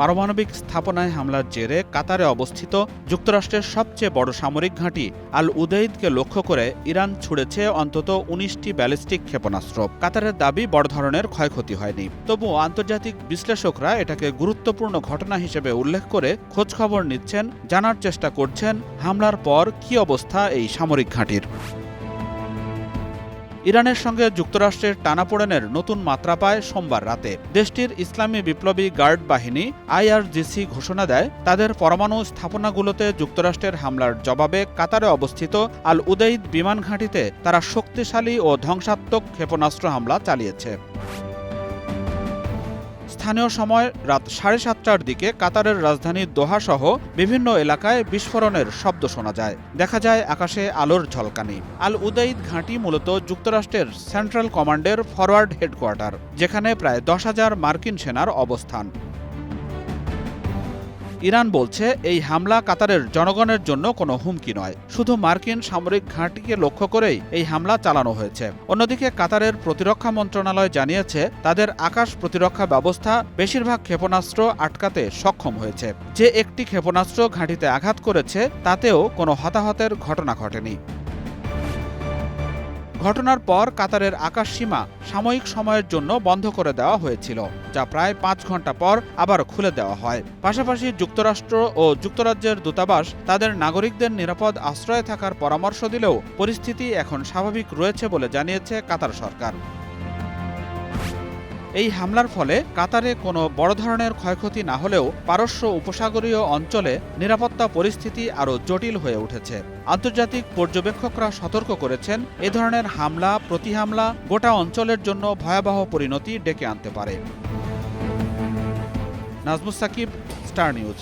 পারমাণবিক স্থাপনায় হামলার জেরে কাতারে অবস্থিত যুক্তরাষ্ট্রের সবচেয়ে বড় সামরিক ঘাঁটি আল উদেইদকে লক্ষ্য করে ইরান ছুড়েছে অন্তত উনিশটি ব্যালিস্টিক ক্ষেপণাস্ত্র। কাতারের দাবি বড় ধরনের ক্ষয়ক্ষতি হয়নি। তবুও আন্তর্জাতিক বিশ্লেষকরা এটাকে গুরুত্বপূর্ণ ঘটনা হিসেবে উল্লেখ করে খোঁজখবর নিচ্ছেন, জানার চেষ্টা করছেন হামলার পর কী অবস্থা এই সামরিক ঘাঁটির। ইরানের সঙ্গে যুক্তরাষ্ট্রের টানাপোড়েনের নতুন মাত্রা পায় সোমবার রাতে। দেশটির ইসলামী বিপ্লবী গার্ড বাহিনী আইআরজিসি ঘোষণা দেয়, তাদের পরমাণু স্থাপনাগুলোতে যুক্তরাষ্ট্রের হামলার জবাবে কাতারে অবস্থিত আল উদয়িদ বিমান ঘাঁটিতে তারা শক্তিশালী ও ধ্বংসাত্মক ক্ষেপণাস্ত্র হামলা চালিয়েছে। স্থানীয় সময় রাত সাড়ে সাতটার দিকে কাতারের রাজধানী দোহা সহ বিভিন্ন এলাকায় বিস্ফোরণের শব্দ শোনা যায়। দেখা যায় আকাশে আলোর ঝলকানি। আল উদাইদ ঘাঁটি মূলত যুক্তরাষ্ট্রের সেন্ট্রাল কমান্ডের ফরওয়ার্ড হেডকোয়ার্টার, যেখানে প্রায় দশ হাজার মার্কিন সেনার অবস্থান। ইরান বলছে, এই হামলা কাতারের জনগণের জন্য কোনো হুমকি নয়। শুধু মার্কিন সামরিক ঘাঁটিকে লক্ষ্য করেই এই হামলা চালানো হয়েছে। অন্যদিকে কাতারের প্রতিরক্ষা মন্ত্রণালয় জানিয়েছে, তাদের আকাশ প্রতিরক্ষা ব্যবস্থা বেশিরভাগ ক্ষেপণাস্ত্র আটকাতে সক্ষম হয়েছে। যে একটি ক্ষেপণাস্ত্র ঘাঁটিতে আঘাত করেছে, তাতেও কোনো হতাহতের ঘটনা ঘটেনি। ঘটনার পর কাতারের আকাশ সীমা সাময়িক সময়ের জন্য বন্ধ করে দেওয়া হয়েছিল, যা প্রায় পাঁচ ঘণ্টা পর আবার খুলে দেওয়া হয়। পাশাপাশি যুক্তরাষ্ট্র ও যুক্তরাজ্যের দূতাবাস তাদের নাগরিকদের নিরাপদ আশ্রয়ে থাকার পরামর্শ দিলেও পরিস্থিতি এখন স্বাভাবিক রয়েছে বলে জানিয়েছে কাতার সরকার। এই হামলার ফলে কাতারে কোনো বড় ধরনের ক্ষয়ক্ষতি না হলেও পারস্য উপসাগরীয় অঞ্চলে নিরাপত্তা পরিস্থিতি আরও জটিল হয়ে উঠেছে। আন্তর্জাতিক পর্যবেক্ষকরা সতর্ক করেছেন, এ ধরনের হামলা প্রতিহামলা গোটা অঞ্চলের জন্য ভয়াবহ পরিণতি ডেকে আনতে পারে। Nazmus Sakib, star news.